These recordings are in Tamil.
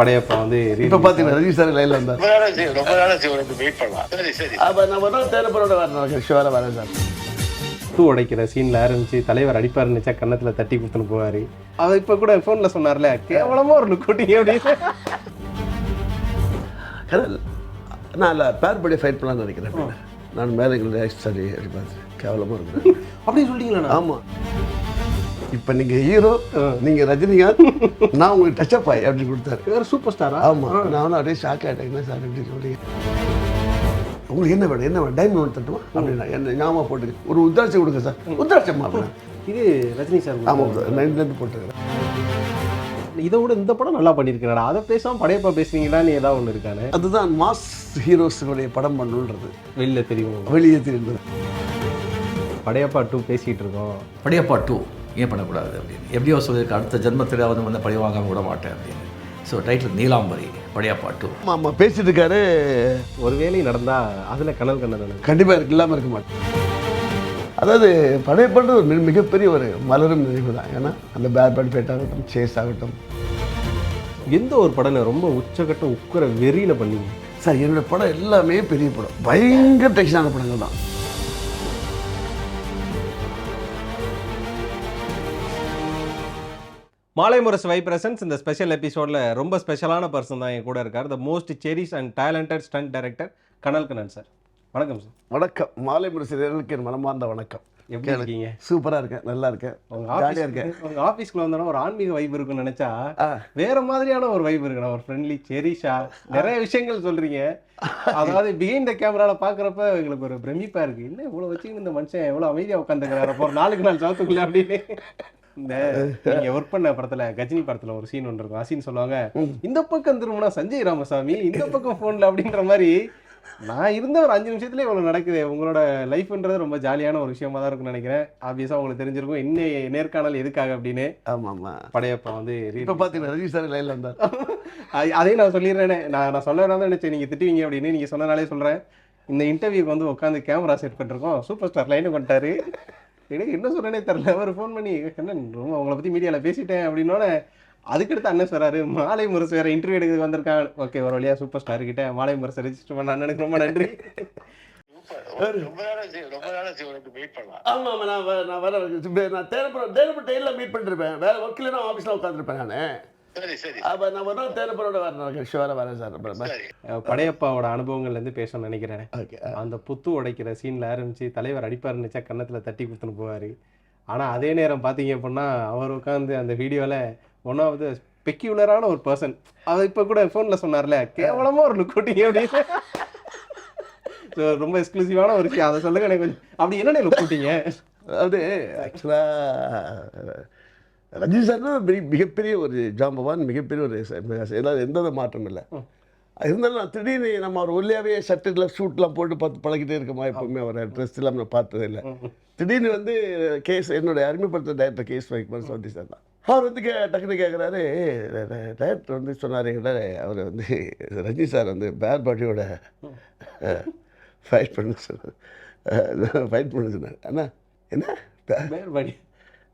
படையப்பா வந்து இப்போ பார்த்தீங்கன்னா ரஜினி சார் லைனில் வந்தார். ரொம்ப நாளாக சரி சரி வெயிட் பண்ணலாம். சரி சரி. அப்போ நான் ஒரு நாள் தேனப்பரோட வரேன் ஷுவராக வரேன் சார். பூ உடைக்கிற சீன்ல ஆரம்பிச்சு தலைவர் அடிப்பார் நினைச்சா கன்னத்துல தட்டி கொடுத்துன்னு போவாரு. அவர் இப்ப கூட போன்ல சொன்னார்ல கேவலமா ஒரு லுக் கூட்டிங்க அப்படின்னு. நான் இல்லை பேர் படி ஃபைட் பண்ணலாம்னு நினைக்கிறேன் அப்படின்னு. நான் மேலே பார்த்து. கேவலமாக இருக்கிறேன் அப்படி சொல்லிட்டீங்களா ஆமாம் இப்போ நீங்கள் ஹீரோ நீங்கள் ரஜினிகாந்த் நான் உங்களுக்கு டச்சப் ஆகி அப்படின்னு கொடுத்தாரு. வேற சூப்பர் ஸ்டாரா ஆமாம் நான் அப்படியே ஷாக் ஆகிட்டேன் என்ன சார் எப்படி சொல்லி உங்களுக்கு என்ன வேணும்? என்ன வேணும்? டைமண்ட் வேணும் தட்டுமா? அப்படின்னா என்ன ஞாபகம் போட்டு ஒரு உத்ராட்சம் கொடுங்க சார். உத்ராட்சமா அப்படின்னா இது ரஜினி சார் ஆமாம் சார். நைன்லேருந்து போட்டுக்கிறேன். இதை விட இந்த படம் நல்லா பண்ணியிருக்கிறா அதை பேசாம படையப்பா பேசுறீங்களான்னு ஏதாவது ஒன்று இருக்கானே? அதுதான் மாஸ் ஹீரோஸுடைய படம் பண்ணணுன்றது வெளியில தெரியும். வெளியே தெரிந்தது படையப்பா டூ பேசிட்டு இருக்கோம். படையப்பா டூ ஏன் பண்ணக்கூடாது அப்படின்னு. எப்படியோ சொல்லியிருக்கு அடுத்த ஜென்மத்தில் வந்து வந்து பழி வாங்காம விட மாட்டேன் அப்படின்னு. So title Neelambari Padayappa two ஆமாம் பேசிட்டு இருக்காரு ஒரு வேலை நடந்தா அதுல கனல் கண்ணன் கண்டிப்பாக இருக்கு இல்லாமல் இருக்க மாட்டேன். அதாவது படையப்பட்டு ஒரு மிக- மிகப்பெரிய ஒரு மலரும் நினைவு தான். ஏன்னா அந்த பேட் பேட் ஃபைட் ஆகட்டும் சேஸ் ஆகட்டும். எந்த ஒரு படம் ரொம்ப உச்சக்கட்ட உக்கர வெறியில பண்ணீங்க? சார் என்னோட படம் எல்லாமே பெரிய படம். பயங்கர டென்ஷனான படங்கள் தான். மாலை முரசு வை பிரசன்ஸ் இந்த ஸ்பெஷல் எபிசோடில் ரொம்ப ஸ்பெஷலான பர்சன் தான் என் கூட இருக்கார். The most cherished and talented stunt director Kanal Kannan sir வணக்கம் சார் வணக்கம். மாலை முரசிற்கு என் மனமார்ந்த வணக்கம். எப்படி இருக்கீங்க? சூப்பராக இருக்கேன் நல்லா இருக்கேன். உங்க ஜாலியாக இருக்கேன். ஆஃபீஸ் உங்க ஆஃபீஸ்க்குள்ள வந்தோன்னா ஒரு ஆன்மீக வைப் இருக்குன்னு நினைச்சா. வேற மாதிரியான ஒரு வைப் இருக்குண்ணா. ஒரு ஃப்ரெண்ட்லி செரிஷா நிறைய விஷயங்கள் சொல்றீங்க. அதாவது பிஹைண்ட் த கேமரால பாக்குறப்ப எங்களுக்கு ஒரு பிரமிப்பா இருக்கு. என்ன இவ்வளவு வச்சுக்கிட்டு இந்த மனுஷன் எவ்வளவு அமைதியா உட்காந்துக்கிறாரு அப்போ ஒரு நாளுக்கு நாள் சவுத்துக்குள்ள அப்படின்னு. இந்த நீங்க ஒர்க் பண்ண படத்துல கஜினி படத்துல ஒரு சீன் ஒன்று இருக்கும். அசீன் சொல்லுவாங்க இந்த பக்கம் திரும்பினா சஞ்சய் ராமசாமி இந்த பக்கம் போன்ல அப்படின்ற மாதிரி நான் இருந்த ஒரு அஞ்சு நிமிஷத்துல இவ்வளவு நடக்குது. உங்களோட லைஃப்ன்றது ரொம்ப ஜாலியான ஒரு விஷயமா தான் இருக்கும்னு நினைக்கிறேன். ஆப்வியஸா உங்களுக்கு தெரிஞ்சிருக்கும் இன்னைய நேர்காணல் எதுக்காக அப்படின்னு ஆமாம் ஆமாம் படையப்பா வந்து இப்போ பார்த்தீங்கன்னா ரஜினி சார் லைனில் வந்தார். அது- அதையும் நான் சொல்லிடுறேனே. நான் நான் சொல்ல வேணாம் நினைச்சேன். நீங்க திட்டுவீங்க அப்படின்னு நீங்க சொன்னனாலே சொல்றேன். இந்த இன்டர்வியூக்கு வந்து உட்காந்து கேமரா செட் பண்ணிருக்கோம். சூப்பர் ஸ்டார் லைனுக்கு வந்துட்டாரு. எனக்கு என்ன சொல்றேனே தெரியல. அவர் ஃபோன் பண்ணி கண்ணன் ரொம்ப உங்களை பத்தி மீடியால பேசிட்டேன் அப்படின்னோடனே அதுக்கடுத்து அண்ணன் சொல்றாரு மாலை முரசு வேற இன்டர்வியூ எடுக்க வந்திருக்கான். ஓகே ஒரு வழியா சூப்பர் ஸ்டார் கிட்ட மாலை முரசு ரெஜிஸ்டர் பண்ண அண்ணனுக்கு ரொம்ப நன்றி. ஆமாம் நான் நான் வர நான் தேனப்பட்ட டெய்லியில் மீட் பண்ணிருப்பேன். வேறு ஒர்க்கில் நான் ஆஃபீஸில் உட்காந்துருப்பேன் நான். அப்போ நான் நாள் தேனப்பரோட வரேன் ஷுவராக வரேன் சார். படையப்பாவோட அனுபவங்கள்ல இருந்து பேசணும்னு நினைக்கிறேன். அந்த புத்து உடைக்கிற சீன்ல ஆரம்பிச்சு தலைவர் அடிப்பார் நினைச்சா கன்னத்துல தட்டி கொடுத்துன்னு போவாரு. ஆனா அதே நேரம் பாத்தீங்க அப்படின்னா அவர் உட்காந்து அந்த வீடியோல ஒன் ஆஃப் த பெக்யூலரான ஒரு பர்சன் அவர் இப்ப கூட போன்ல சொன்னார்ல கேவலமா ஒரு லுக் கூட்டிங்க அப்படின்னு. ரொம்ப எக்ஸ்க்ளூசிவான ஒரு விஷயம். அதை சொல்லுங்க எனக்கு கொஞ்சம். அப்படி என்னென்ன லுக் கூட்டிங்க அதாவது ஆக்சுவலாக ரஜினி சார்னா பெரிய மிகப்பெரிய ஒரு ஜாம்பவான் மிகப்பெரிய ஒரு ஏதாவது எந்த மாற்றம் இல்லை. இருந்தாலும் நான் திடீர்னு நம்ம அவர் ஒல்லியாவே ஷர்ட்டுல ஷூட்லாம் போட்டு பார்த்து பழகிட்டே இருக்கோமா எப்பவுமே அவர் ட்ரெஸ் எல்லாம் நான் பார்த்ததே இல்லை. திடீர்னு வந்து கேஸ் என்னுடைய அறிமுகப்படுத்த டேரக்டர் கேஸ் வைக்குமார் சவுதி சார் தான். அவர் வந்து கே டக்குனு கேட்குறாரு டேரக்டர் வந்து சொன்னார் என்கிட்ட அவர் வந்து ரஜினி சார் வந்து பேர் பாடியோட ஃபைட் பண்ண சொன்னார். ஃபைட் பண்ண சொன்னார். அண்ணா என்ன? பே- வேறுபாடி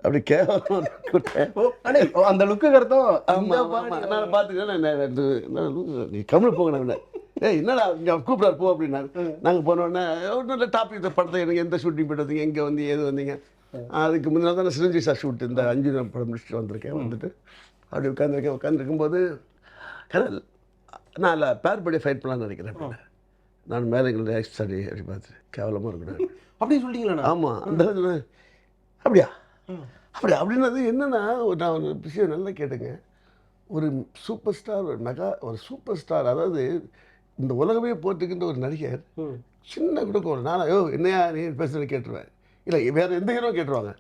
அப்படி கேவலம் அந்த லுக்கு body- நான் பார்த்துக்கிறேன் நீ கம்மல் போங்க ஏய் என்னடா இங்கே கூப்பிடாரு போ அப்படின்னாரு. நாங்கள் போனோடனே ஒன்றும் டாபிக் படத்தை எனக்கு எந்த ஷூட்டிங் போயிட்டு வந்தீங்க எங்கே வந்து ஏது வந்தீங்க? அதுக்கு முன்னாடி தான் சிரஞ்சீவி சார் ஷூட் இந்த அஞ்சு நாள் படம் முடிச்சுட்டு வந்திருக்கேன் வந்துட்டு. அப்படி உட்காந்துருக்கேன் உட்காந்துருக்கும்போது கடல் நான் இல்லை பேர் படி ஃபைட் பண்ணலாம்னு நினைக்கிறேன் அப்படின்னு. நான் மேலே எங்களுடைய ஸ்டடி அப்படி பார்த்துட்டு கேவலமாக இருக்கிறேன் அப்படி சொல்லிட்டீங்களா ஆமாம் அந்த அப்படியா? அப்படி அப்படின்னது என்னன்னா ஒரு நான் ஒரு விஷயம் நல்லா கேட்டுங்க. ஒரு சூப்பர் ஸ்டார் ஒரு மெகா ஒரு சூப்பர் ஸ்டார் அதாவது இந்த உலகமே போட்டுக்கின்ற ஒரு நடிகர் சின்ன கூட ஒரு நானா யோ என்னையா நீ? பேசுறது கேட்டுருவேன். இல்லை வேற எந்த ஹீரோ கேட்டுருவாங்க.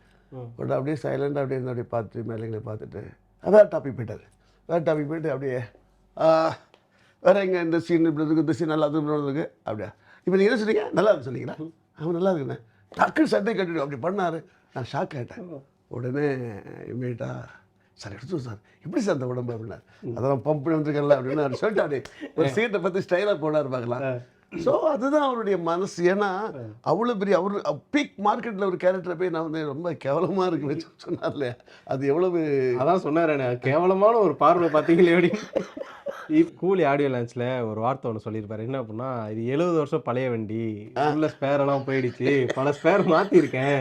பட் அப்படியே சைலண்டாக அப்படியே இருந்து அப்படியே பார்த்துட்டு மேலேங்களை பார்த்துட்டு வேறு டாபிக் போயிட்டார் வேறு டாபிக் போயிட்டு அப்படியே வேற எங்க இந்த சீன் இப்படி இருக்கு இந்த சீன் நல்லா இருக்கு அப்படியா? இப்போ நீங்கள் என்ன சொன்னீங்க? நல்லா இருக்கு சொன்னீங்களா? அவன் நல்லா இருக்குண்ணே டக்குன்னு சட்டை கட்டிட்டு அப்படி பண்ணாரு. நான் ஷாக் ஆகிட்டேன் உடனே இமீடியட்டா சார் எடுத்து சார். எப்படி சார் அந்த உடம்பு? அப்படின்னா அதெல்லாம் பம்ப் பண்ணி வந்திருக்கல அப்படின்னு அவர் சொல்லிட்டு அப்படி ஒரு சீட்டை பற்றி ஸ்டைலாக போனார் பார்க்கலாம். ஸோ அதுதான் அவருடைய மனசு. ஏன்னா அவ்வளோ பெரிய அவர் பீக் மார்க்கெட்டில் ஒரு கேரக்டரை போய் நான் வந்து ரொம்ப கேவலமாக இருக்கு வச்சு சொன்னார் இல்லையா? அது எவ்வளவு அதான் சொன்னாரு கேவலமான ஒரு பார்வை பாத்தீங்களே அப்படின்னு கூலி ஆடியோ லான்ச்ல ஒரு வார்த்தை ஒன்று சொல்லியிருப்பாரு. என்ன அப்படின்னா இது எழுபது வருஷம் பழைய வண்டி. உள்ள ஸ்பேர் எல்லாம் போயிடுச்சு. பல ஸ்பேர் மாத்திருக்கேன்.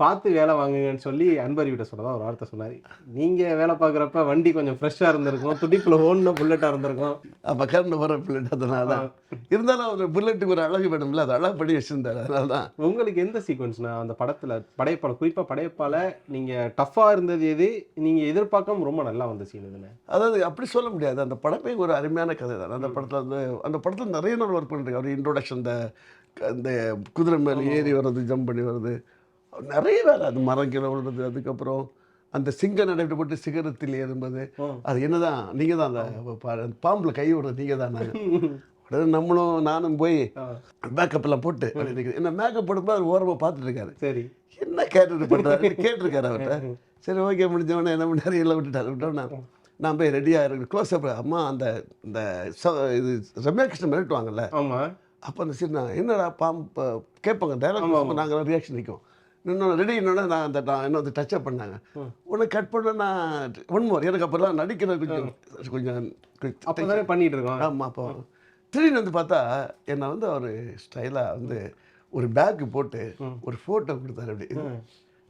பார்த்து வேலை வாங்குங்கன்னு சொல்லி அன்பரி கிட்ட சொன்னதா ஒரு வார்த்தை சொன்னாரு. நீங்க வேலை பார்க்குறப்ப வண்டி கொஞ்சம் ஃப்ரெஷ்ஷாக இருந்திருக்கும் துடிப்புல ஓடுன புல்லட்டா இருந்திருக்கும். அப்போ கரண்ட் வர புல்லட் அதனால தான். இருந்தாலும் ஒரு புல்லட்டுக்கு ஒரு அழகு வேணும்ல அது அழகு பண்ணி வச்சிருந்தாரு அதனால தான். உங்களுக்கு எந்த சீக்வன்ஸ்னா அந்த படத்துல படையப்பால குறிப்பா படையப்பால நீங்க டஃப்பா இருந்தது எது நீங்க எதிர்பார்க்காம ரொம்ப நல்லா வந்த சீன் இதுன்னு அதாவது அப்படி சொல்ல முடியாது. அந்த படமே ஒரு அருமையான கதை தான். அந்த படத்தில் வந்து அந்த படத்தில் நிறைய நாள் ஒர்க் பண்ணிருக்கேன் அவர் இன்ட்ரோடக்ஷன் இந்த இந்த குதிரை மேலே ஏறி வர்றது ஜம்ப் பண்ணி வர்றது நிறைய வேலை அது மரம் கீழே விழுறது அதுக்கப்புறம் அந்த சிங்க நடைபெற்று போட்டு சிகரத்தில் ஏறும்போது. அது என்னதான் நீங்கள் தான் அந்த பாம்பில் கை விடுறது நீங்கள் தான் உடனே நம்மளும் நானும் போய் மேக்கப் எல்லாம் போட்டு. என்ன மேக்கப் போடும்போது அவர் ஓரமாக பார்த்துட்டு இருக்காரு. சரி. என்ன கேட்டு பண்ணுறாரு கேட்டிருக்காரு அவர்கிட்ட சரி ஓகே முடிஞ்சவொடனே என்ன பண்ணாரு எல்லாம் விட்டுட்டாரு. விட்டோன்னே நான் போய் ரெடியாக இருக்கு க்ளோஸ் அப் அம்மா அந்த இந்த இது ரம்யா கிருஷ்ணன் மிரட்டுவாங்கல்ல அப்போ அந்த சரி நான் என்னடா பாம்பு கேட்பாங்க. டைலாக் நாங்கள் ரியாக்ஷன் நிற்கும் இன்னொன்று ரெடி என்னோட நான் அந்த என்ன வந்து டச்சப் பண்ணாங்க. உன்னை கட் பண்ண நான் ஒன் மோர் எனக்கு அப்போல்லாம் நடிக்கிறது கொஞ்சம் கொஞ்சம் அப்பதானே பண்ணிட்டு இருக்கோம். ஆமாம் அப்போ. திடீர்னு வந்து பார்த்தா என்னை வந்து அவர் ஸ்டைலாக வந்து ஒரு பேக்கு போட்டு ஒரு ஃபோட்டோ கொடுத்தாரு அப்படி.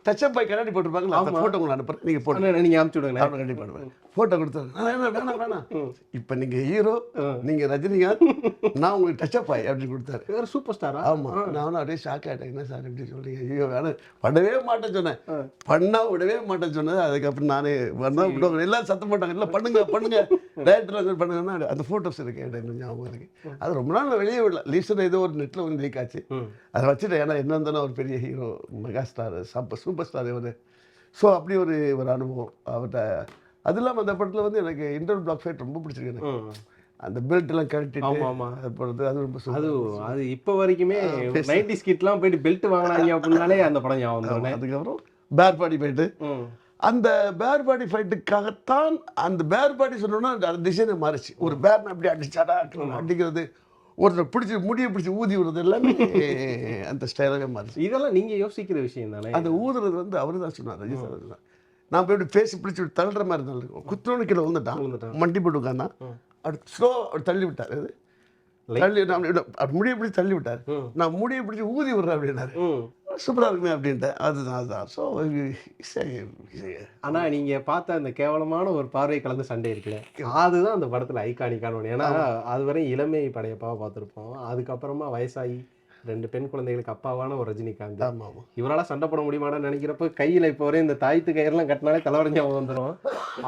டச்சப் பாய் கண்ணாடி போட்டிருப்பாங்களா அந்த ஃபோட்டோ உங்களுக்கு அனுப்புறேன் நீங்கள் போட்டு அண்ணா, நீங்க அமுச்சு விடுங்க கண்டிப்பாக பண்ணுவேன் ஃபோட்டோ கொடுத்தாரு நான் வேணாம் வேணாம் வேணாம். இப்போ நீங்கள் ஹீரோ நீங்கள் ரஜினிகாந்த் நான் உங்களுக்கு டச்சப் ஆய் அப்படின்னு கொடுத்தாரு. வேற சூப்பர் ஸ்டாரா ஆமாம் நான் வந்து அப்படியே ஷாக் ஆகிட்டேன் என்ன சார் இப்படி சொல்றீங்க? ஐயோ வேணாம் பண்ணவே மாட்டேன்னு சொன்னேன். பண்ணா விடவே மாட்டேன்னு சொன்னது. அதுக்கப்புறம் நானே வந்தா விடுவாங்க. எல்லாரும் சத்தம் போட்டாங்க. இல்லை பண்ணுங்க பண்ணுங்க. டேரக்டர் பண்ணுங்கன்னா அந்த ஃபோட்டோஸ் இருக்கு. இன்னும் ஞாபகம் இருக்கு. அது ரொம்ப நாள் வெளியே விடல. லீஸ்டர் ஏதோ ஒரு நெட்டில் வந்து லீக் ஆச்சு. அதை வச்சுட்டு ஏன்னா என்ன இருந்தாலும் ஒரு பெரிய ஹீரோ மெகா ஸ்டார் சப்ப சூப்பர் ஸ்டார் இவர் ஸோ அப்படி ஒரு ஒரு அனுபவம் அவர்கிட்ட அது இல்லாமல் அந்த படத்தில் வந்து எனக்கு இன்டர் பிளாக் ஃபைட் ரொம்ப பிடிச்சிருக்கு எனக்கு. அந்த பெல்ட் எல்லாம். அது போடுறது அது ரொம்ப. அது அது இப்ப வரைக்குமே நைன்டி ஸ்கிட்லாம் போயிட்டு பெல்ட் வாங்கினாங்க அப்படின்னாலே அந்த படம் ஞாபகம் அதுக்கப்புறம் பேர் பாடி ஃபைட்டு. அந்த பேர் பாடி ஃபைட்டுக்காகத்தான் அந்த பேர் பாடி சொன்னோன்னா அந்த டிசைனை மாறிச்சு ஒரு பேர் அப்படி அடிச்சாடா அடிக்கிறது ஒருத்தர் பிடிச்சி முடியை பிடிச்சி ஊதி விடுறது எல்லாமே அந்த ஸ்டைலாகவே மாறிச்சு இதெல்லாம் நீங்க யோசிக்கிற விஷயம் தானே? அந்த ஊதுறது வந்து அவரு தான் சொன்னார் ரஜி சார் தான். நான் போய் பேசி பிடிச்சி விட்டு தள்ளுற மாதிரி தான் இருக்கும் குத்தோன்னு கீழே விழுந்துட்டான். மண்டி போட்டு உட்காந்தான் அடுத்து ஸ்லோ தள்ளி விட்டார். அது தள்ளி நான் முடியை பிடிச்சி தள்ளி விட்டார். நான் முடியை பிடிச்சி ஊதி விடுறேன் அப்படின்னாரு. சூப்பராக இருக்குமே அப்படின்ட்டேன் அதுதான் அதுதான். ஸோ ஆனா நீங்க பார்த்த அந்த கேவலமான ஒரு பார்வை கலந்து சண்டை இருக்குல்ல. அதுதான் அந்த படத்துல ஐகானிக்கான ஒன்று ஏன்னா அதுவரை இளமை படையப்பாவை பார்த்துருப்போம். அதுக்கப்புறமா வயசாகி ரெண்டு பெண் குழந்தைகளுக்கு அப்பாவான ஒரு ரஜினிகாந்த். ஆமாம் இவரால சண்டை போட முடியுமான்னு நினைக்கிறப்ப கையில இப்போ வரை இந்த தாய்த்து கயிறுலாம் கட்டினாலே தலைவரைஞ்சா வந்துடும்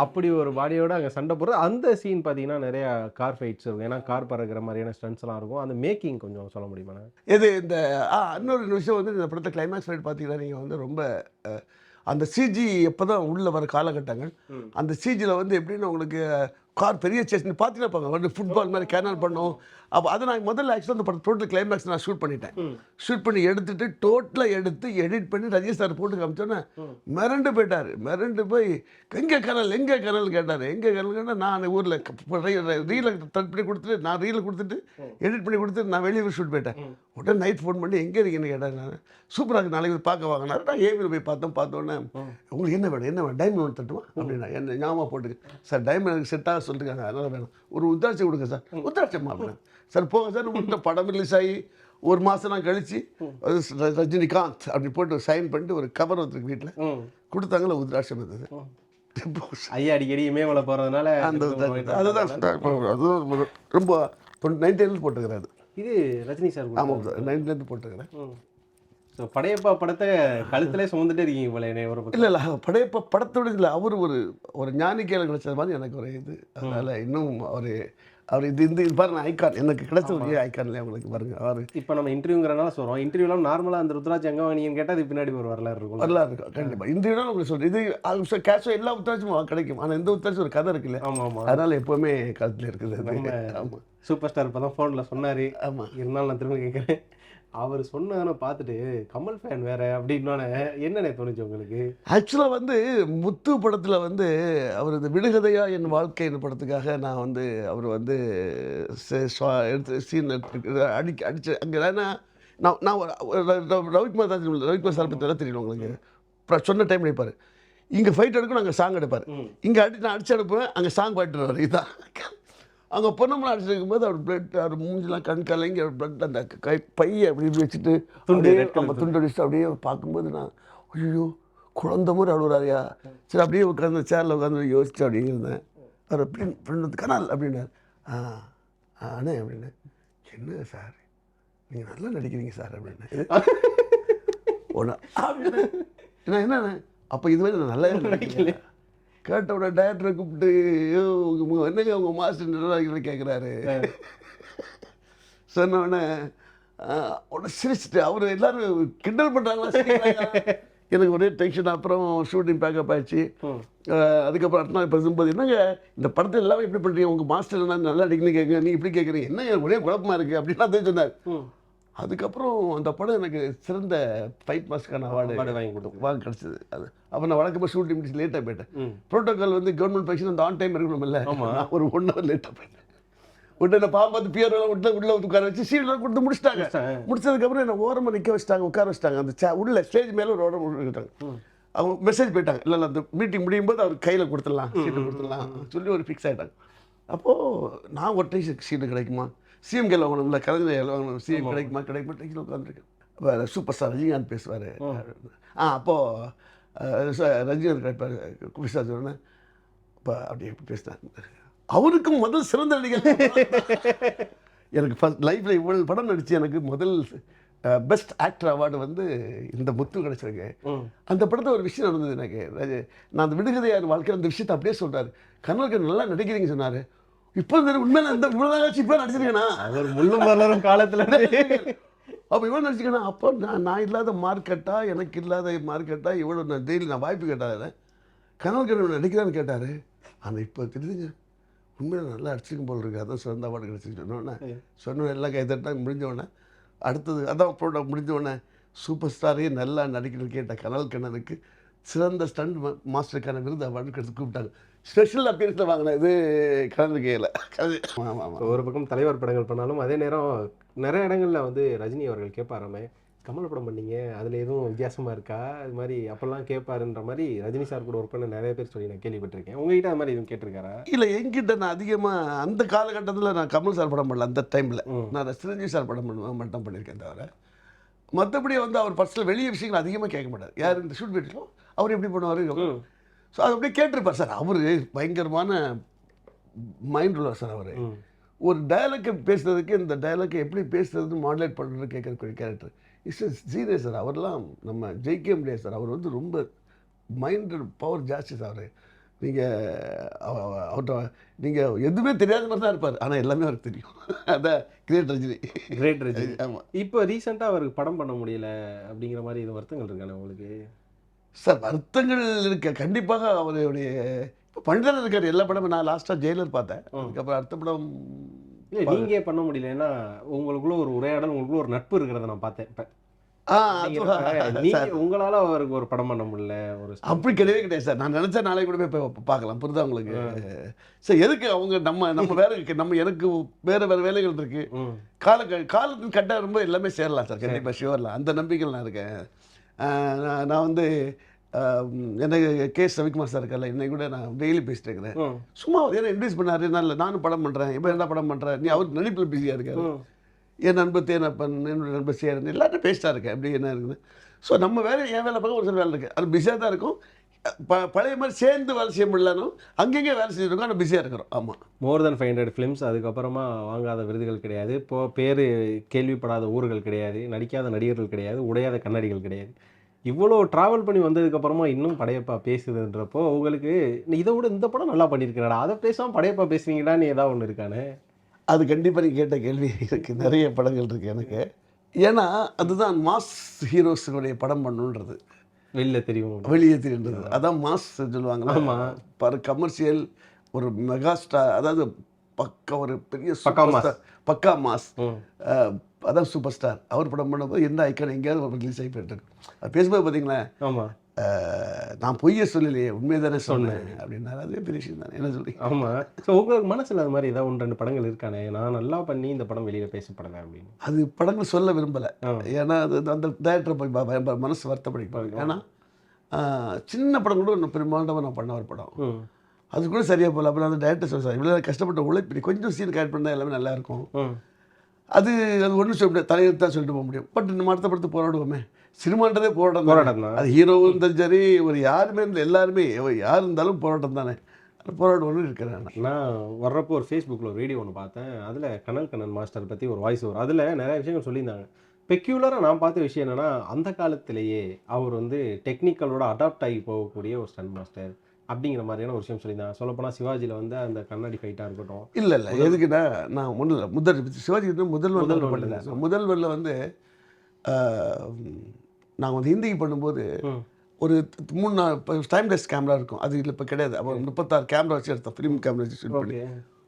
அப்படி ஒரு பாடியோட அங்க சண்டை போடுறது அந்த சீன் பார்த்தீங்கன்னா நிறைய கார் ஃபைட்ஸ் இருக்கும். ஏன்னா கார் பறக்கிற மாதிரியான ஸ்டன்ஸ் எல்லாம் இருக்கும். அந்த மேக்கிங் கொஞ்சம் சொல்ல முடியுமா? இது இந்த இன்னொரு விஷயம் வந்து இந்த படத்தை கிளைமேக்ஸ் ஃபைட் பார்த்தீங்கன்னா நீங்கள் வந்து ரொம்ப அந்த சிஜி எப்போ தான் உள்ளே வர காலகட்டங்கள். அந்த சிஜியில் வந்து எப்படின்னு உங்களுக்கு கார் பெரிய சேஸ் பார்த்தீங்கன்னா பாங்க வந்து ஃபுட்பால் மாதிரி கேனல் பண்ணோம். அப்போ அதை நான் முதல்ல ஆக்சுவலாக அந்த படம் டோட்டல் கிளைமேக்ஸ் நான் ஷூட் பண்ணிட்டேன். ஷூட் பண்ணி எடுத்துட்டு டோட்டலாக எடுத்து எடிட் பண்ணி ரஜினி சார் போட்டு காமிச்சோன்னே மிரண்டு போயிட்டார். மிரண்டு போய் எங்கே கனல் எங்கே கனல் கேட்டார். எங்கே கனல் கேட்டால் நான் ஊரில் ரீலை தட் பண்ணி கொடுத்துட்டு நான் ரீலை கொடுத்துட்டு எடிட் பண்ணி கொடுத்துட்டு நான் வெளியே ஷூட் போயிட்டேன். உடனே நைட் ஃபோன் பண்ணி எங்கே இருக்கீங்கன்னு கேட்டார் நான். சூப்பராக இருக்கு. நாளைக்கு பார்க்க வாங்கினார். நான் ஏவியில் போய் பார்த்தோம். பார்த்தோன்னே உங்களுக்கு என்ன வேணும்? என்ன வேணும்? டைமண்ட் ஒன்று தட்டுமா அப்படின்னா என்ன ஞாபகம் போட்டுக்கு. சார் டைமண்ட் எனக்கு செட்டாக சொல்லிருக்காங்க அதனால் வேணும். ஒரு உத்தாட்சி கொடுங்க சார். உத்தாட்சமா அப்படின்னா சார் போங்க சார் உங்கள்கிட்ட படம் ரிலீஸ் ஆகி ஒரு மாதம் நான் ர- ரஜினிகாந்த் அப்படி போட்டு சைன் பண்ணிட்டு ஒரு கவர் வந்துருக்கு வீட்டில் கொடுத்தாங்களே உத்ராட்சம் இருந்தது ஐயா அடிக்கடி இமயமலை போறதுனால அந்த அதுதான் அதுதான் ரொம்ப நைன்டீன்லேருந்து போட்டுக்கிறாரு இது ரஜினி சார். ஆமாம் சார் நைன்டீன்லேருந்து போட்டுக்கிறேன். ஸோ படையப்பா படத்தை கழுத்திலே சுமந்துட்டே இருக்கீங்க போல என்னை ஒரு இல்லை இல்லை படையப்ப படத்தோட இல்லை அவர் ஒரு ஒரு ஞானிக்கையில் கிடைச்சது மாதிரி எனக்கு ஒரு இது. அதனால் இன்னும் அவர் அவர் இது இந்த இது பாருங்க ஐகான் எனக்கு கிடைச்ச ஒரு ஐகான்லேயே உங்களுக்கு பாருங்க அவர். இப்போ நம்ம இன்டர்வியூங்கிறனால சொல்கிறோம் இன்டர்வியூலாம் நார்மலாக அந்த ருத்ராஜ் எங்கே வாங்கினீங்கன்னு கேட்டால் அது பின்னாடி ஒரு வரலாறு இருக்கும். வரலாறு இருக்கும் கண்டிப்பாக இடம் உங்களுக்கு சொல்கிறேன் இது அது கேஷுவல் எல்லா உத்தராட்சியும் கிடைக்கும். ஆனால் இந்த உத்தராட்சி ஒரு கதை இருக்குல்ல. ஆமாம் ஆமாம் அதனால் எப்போவுமே கழுத்தில் இருக்குது ஆமாம் சூப்பர் ஸ்டார் இப்போ தான் ஃபோனில் சொன்னார். ஆமாம் இருந்தாலும் நான் திரும்ப கேட்குறேன் அவர் சொன்னதானே பார்த்துட்டு கமல் ஃபேன் வேற அப்படின்னோடனே என்னென்ன தோணுச்சு உங்களுக்கு? ஆக்சுவலாக வந்து முத்து படத்தில் வந்து அவர் இந்த விடுகதையா என் வாழ்க்கை என்ற படத்துக்காக நான் வந்து அவர் வந்து எடுத்து சீன் அடிக்க அடிச்சு அங்கே ஏன்னா நான் நான் ரவிக்குமார் தான். ரவிக்குமார் சார் பற்றி தெரியும் உங்களுக்கு? சொன்ன டைம் நினைப்பார் இங்கே ஃபைட் எடுக்கணும் அங்கே சாங் எடுப்பார். இங்கே அடி நான் அடிச்சு அனுப்புவேன் அங்கே சாங் பாட்டு இதுதான் அங்கே பொண்ணமெல்லாம் அடிச்சிட்டு இருக்கும்போது அவர் பிளட் அவர் மூஞ்சிலாம் கண் கலங்கி அவர் பிளட் அந்த கை பையை அப்படி வச்சுட்டு அப்படியே நம்ம துண்டு. அடிச்சுட்டு அப்படியே பார்க்கும்போது நான் ஐயோ குழந்த மாதிரி அழுகுறாரியா சரி அப்படியே உட்காந்து சேரில் உட்காந்து யோசிச்சு அப்படியே இருந்தேன். அவர் அப்படி ஃப்ரெண்ட் கனால் அப்படின்னாரு. ஆ அண்ணே அப்படின்னு என்ன சார் நீங்கள் நல்லா நடிக்கிறீங்க சார் அப்படின்னு ஒன்று அப்படின்னு என்ன அப்போ இதுவே நான் நல்லா நடிக்கல. கேட்ட உடனே டேரக்டரை கூப்பிட்டு "ஐயோ, உங்க என்னங்க உங்க மாஸ்டர் கேட்குறாரு சொன்ன உடனே சிரிச்சுட்டு அவர் எல்லாரும் கிண்டல் பண்ணுறாங்களா? எனக்கு ஒரே டென்ஷன் அப்புறம் ஷூட்டிங் பேக்கப். ஆஹ், அதுக்கப்புறம் அடுத்த நாள் பேசும்போது என்னங்க இந்த படத்தை எல்லாமே எப்படி பண்ணுறீங்க உங்கள் மாஸ்டர் என்ன நல்லா அடிக்கணும் கேட்குங்க நீங்கள் இப்படி கேட்குறீங்க என்ன ஒரே குழப்பமா இருக்குது அப்படின்னு தான் சொன்னார். அதுக்கப்புறம் அந்த படம் எனக்கு சிறந்த ஃபைட் மாஸ்க்கான அவார்டு வாங்கி கொடுத்தோம். வாங்க கிடச்சிது. அது. அப்போ நான் வழக்கமாக ஷூட்டிங் முடிச்சு லேட்டாக போயிட்டேன். ம். ப்ரோட்டோகால் வந்து கவர்மெண்ட் ஃபங்க்ஷன் அந்த ஆன் டைம் இருக்கணும்ல. ஆமா. நான் ஒரு ஒன் ஹவர் லேட்டாக போயிட்டேன். விட்டு என்ன பாம்பத்து பியர்லாம் விட்டு உள்ள உட்கார வச்சு சீட்லாம் கொடுத்து முடிச்சிட்டாங்க. முடிச்சதுக்கப்புறம் என்ன ஓரமாக நிற்க வச்சிட்டாங்க உட்கார வச்சிட்டாங்க. அந்த சே உள்ள ஸ்டேஜ் மேலே ஒரு ஓரம் விட்டுட்டாங்க அவங்க மெசேஜ் போயிட்டாங்க. இல்லை இல்லை அந்த மீட்டிங் முடியும் போது அவர் கையில் கொடுத்துடலாம் சீட்டு கொடுத்துடலாம் சொல்லி ஒரு ஃபிக்ஸ் ஆகிட்டாங்க அப்போது நான் ஒற்றை சீட்டு கிடைக்குமா? சிஎம் கேல வாங்கணும்ல கலைஞர் வாங்கணும். சிஎம் கிடைக்குமா கிடைக்குமா டெக்ஸில் உட்காந்துருக்கேன் வேறு சூப்பர் ஸ்டார் ரஜினிகாந்த் பேசுவார். ஆ. அப்போது ரஜினிகாந்த் கிடைப்பார். விசாரிச்ச உடனே இப்போ அப்படியே பேசினார். அவருக்கும் முதல் சிறந்த நடிகர். எனக்கு ஃபஸ்ட் லைஃப்பில் இவ்வளவு படம் நடிச்சு எனக்கு முதல் பெஸ்ட் ஆக்டர் அவார்டு வந்து இந்த முத்து கிடச்சிருக்கு. அந்த படத்தில் ஒரு விஷயம் நடந்தது எனக்கு. நான் அந்த விடுகதையார் வாழ்க்கையில் அந்த விஷயத்தை அப்படியே சொல்றாரு. கண்ணலுக்கு நல்லா நடிக்கிறீங்க சொன்னார். இப்போ உண்மையில இந்த இவ்வளோ நாள் இப்போ நடிச்சிருக்கேனா? அவர் முள்ளும் மலரும் காலத்துல. அப்போ இவ்வளோ நடிச்சிக்கனா அப்போ நான் நான் இல்லாத மார்க்கெட்டா எனக்கு இல்லாத மார்க்கெட்டா இவ்வளோ நான் டெய்லி நான் வாய்ப்பு கேட்டாரு கனல் கனவு நடிக்கிறான்னு கேட்டார். ஆனால் இப்போ தெரியுதுங்க உண்மையில நல்லா அடிச்சிருக்கும் போல் இருக்கு. அதான் சிறந்த அவார்டு சொன்னோன்னே சொன்ன எல்லாம் கைத்தட்டா முடிஞ்ச உடனே அடுத்தது அதான் ப்ரோட முடிஞ்ச உடனே சூப்பர் ஸ்டாரே நல்லா நடிக்கணும் கேட்ட கனல் கண்ணனுக்கு சிறந்த ஸ்டண்ட் மாஸ்டருக்கான விருது அவார்டு கிடைச்சு கூப்பிட்டாங்க. ஸ்பெஷல் அப்பியரன்ஸில் வாங்கினேன் இது கலந்து கேல ஆமாம் ஆமாம் ஒரு பக்கம் தலைவர் படங்கள் பண்ணாலும் அதே நேரம் நிறைய இடங்கள்ல வந்து ரஜினி அவர்கள் கேட்பாராமே கமல் படம் பண்ணீங்க அதுல எதுவும் வித்தியாசமா இருக்கா? அது மாதிரி அப்பெல்லாம் கேட்பாருன்ற மாதிரி ரஜினி சார் கூட ஒர்க் பண்ண நிறைய பேர் சொல்லி நான் கேள்விப்பட்டிருக்கேன். உங்ககிட்ட அது மாதிரி எதுவும் கேட்டிருக்காரா? இல்லை என்கிட்ட நான் அதிகமாக அந்த காலகட்டத்தில் நான் கமல் சார் படம் பண்ணல அந்த டைமில். நான் சிரஞ்சீவி சார் படம் பண்ண மட்டும் பண்ணியிருக்கேன் தவிர மற்றபடி வந்து அவர் பர்சனல் வெளியே விஷயங்கள் அதிகமாக கேட்க மாட்டார். யார் இந்த ஷூட் வீட்டிலும் அவர் எப்படி பண்ணுவார். ஸோ அது அப்படியே கேட்டிருப்பார். சார் அவர் பயங்கரமான மைண்ட் உள்ளவர் சார் அவர். ஒரு டயலாக்கை பேசுறதுக்கு இந்த டயலாக்கை எப்படி பேசுறதுன்னு மாடுலேட் பண்ணுறது கேட்கறக்கூடிய கேரக்டர் இட்ஸ் சீரியஸ் சார். அவர்லாம் நம்ம ஜெயிக்க முடியாது சார். அவர் வந்து ரொம்ப மைண்ட் பவர் ஜாஸ்தி சார் அவர். நீங்கள் அவர்கிட்ட நீங்கள் எதுவுமே தெரியாத மாதிரி தான் இருப்பார். ஆனால் எல்லாமே அவருக்கு தெரியும். அதான் கிரேட் ரஜினி. கிரேட் ரஜினி. ஆமாம் இப்போ ரீசெண்டாக அவருக்கு படம் பண்ண முடியல அப்படிங்கிற மாதிரி எதுவும் வருத்தங்கள் இருக்கானே உங்களுக்கு? சார் வருத்தங்கள் இருக்க. கண்டிப்பாக அவருடைய இப்போ பண்ணிட்டு இருக்கார். எல்லா படமும் நான் லாஸ்ட்டாக ஜெயிலர் பார்த்தேன். அதுக்கப்புறம் அடுத்த படம் இல்லை நீங்க பண்ண முடியல? ஏன்னா உங்களுக்குள்ள ஒரு உரையாடல் உங்களுக்குள்ள ஒரு நட்பு இருக்கிறத நான் பார்த்தேன் இப்போ. உங்களால அவருக்கு ஒரு படம் பண்ண முடியல ஒரு அப்படி கிடையவே கிடையாது சார். நான் நினச்சா நாளைக்கு கூட போய் பார்க்கலாம். புரியுதா உங்களுக்கு? சார் எதுக்கு அவங்க நம்ம நம்ம வேலை இருக்கு. நம்ம எனக்கு வேறு வேறு வேலைகள் இருக்கு. கால காலத்தின் கட்டாக ரொம்ப எல்லாமே சேரலாம் சார். கண்டிப்பாக ஷுவர்லாம் அந்த நம்பிக்கையில் நான் இருக்கேன். நான் நான் வந்து எனக்கு கே ரவிக்குமார் சார் இருக்கல இன்னைக்கு கூட நான் டெய்லி பேசிட்டு இருக்கிறேன். சும்மா ஏன்னா இன்ட்ரடியூஸ் பண்ணாரு நான் இல்லை நானும் படம் பண்ணுறேன் இப்போ என்ன படம் பண்ணுறேன் நீ அவர் நடிப்பில் பிஸியாக இருக்காரு. என் நண்பர் தேனப்பன் என்னோட நண்பர் சேரன் எல்லாரும் பேசிட்டா இருக்கேன். எப்படி என்ன இருக்குது? ஸோ நம்ம வேலை என் வேலை பார்க்க ஒரு சில வேலை இருக்குது அது பிஸியாக தான் இருக்கும். ப பழைய மாதிரி சேர்ந்து வேலை செய்ய முடியலனும் அங்கங்கே வேலை செஞ்சுருக்கோம் ஆனால் பிஸியாக இருக்கிறோம். ஆமாம் more than five hundred films அதுக்கப்புறமா வாங்காத விருதுகள் கிடையாது. இப்போ பேர் கேள்விப்படாத ஊர்கள் கிடையாது. நடிக்காத நடிகர்கள் கிடையாது. உடையாத கண்ணாடிகள் கிடையாது. இவ்வளோ ட்ராவல் பண்ணி வந்ததுக்கப்புறமா இன்னும் படையப்பா பேசுதுன்றப்போ உங்களுக்கு இதை விட இந்த படம் நல்லா பண்ணியிருக்கேன்டா அதை பேசாமல் படையப்பா பேசுவீங்களான்னு ஏதாவது ஒன்று இருக்கானே. அது கண்டிப்பாக நீ கேட்ட கேள்வி இருக்குது நிறைய படங்கள் இருக்குது எனக்கு. ஏன்னா அதுதான் மாஸ் ஹீரோஸுடைய படம் பண்ணுன்றது. வெளில தெரியும். வெளியே தெரியுன்றது. அதான் மாஸ் சொல்லுவாங்களா ஆமா. பர் கமர்ஷியல் ஒரு மெகா ஸ்டார் அதாவது பக்கா ஒரு பெரிய பக்கா மாஸ். அதான் சூப்பர் ஸ்டார் அவர் படம் பண்ணும்போது எந்த ஐக்கான் எங்கேயாவது ஒரு ரிலீஸ் ஆகி போயிட்டு அது பேசும்போது பார்த்தீங்களேன் ஆமாம் நான் பொய்யை சொல்லலையே உண்மையை தானே சொன்னேன் அப்படின்னாரு. அதுவே பெரிய விஷயம் தானே. என்ன சொல்லி ஆமாம் ஸோ உங்களுக்கு மனசில் அது மாதிரி ஏதாவது ஒன்று ரெண்டு படங்கள் இருக்கானே? நான் நல்லா பண்ணி இந்த படம் வெளியில் பேசப்படலை அப்படின்னு. அது படங்கள் சொல்ல விரும்பலை. ஏன்னா அது அந்த டேரக்டரை போய் மனசு வருத்தப்படி ஏன்னா சின்ன படம் கூட ஒன்று பெரும்பாலும் நான் பண்ண ஒரு படம். அது கூட சரியாக போகல. அப்புறம் அந்த டேரக்டர் சொல்லுவாங்க இவ்வளோ கஷ்டப்பட்ட உழைப்பு கொஞ்சம் சீன் கரெக்ட் பண்ணால் எல்லாமே நல்லா இருக்கும். ம். அது அது ஒன்றும் சொல்ல முடியாது. தலைவர் தான் சொல்லிட்டு போக முடியும். பட் நம்ம அடுத்த படத்து போராடுவோமே. சினிமான்றதே போராட்டம். போராட்டம். அது ஹீரோவும் இருந்தாலும் சரி ஒரு யாருமே இருந்தா எல்லாருமே யார் இருந்தாலும் போராட்டம் தானே. போராடுவோம்னு இருக்கிறேன் நான். வர்றப்போ ஒரு ஃபேஸ்புக்கில் ஒரு வீடியோ ஒன்று பார்த்தேன். அதில் கனல் கண்ணன் மாஸ்டர் பற்றி ஒரு வாய்ஸ் வரும் அதில் நிறைய விஷயங்கள் சொல்லியிருந்தாங்க. பெக்யூலராக நான் பார்த்த விஷயம் என்னன்னா அந்த காலத்திலேயே அவர் வந்து டெக்னிக்கலோட அடாப்ட் ஆகி போகக்கூடிய ஒரு ஸ்டன் மாஸ்டர் அப்படிங்கிற மாதிரியான ஒரு விஷயம் சொல்லியிருந்தாங்க. சொல்லப்போனால் சிவாஜியில் வந்து அந்த கண்ணாடி ஃபைட்டாக இருக்கட்டும். இல்லை இல்லை. எதுக்குன்னா நான் ஒன்றும் முதல் சிவாஜி வந்து முதல்வர் முதல்வர் முதல்வரில் வந்து நாங்கள் வந்து ஹிந்திக்கு பண்ணும்போது. ஒரு மூணு நாள் இப்போ டைம்லெஸ் கேமரா இருக்கும். அது இல்லை இப்போ கிடையாது. அப்போ முப்பத்தாறு கேமரா வச்சு எடுத்தோம். ஃபிலிம் கேமரா வச்சு ஷூட் பண்ணி.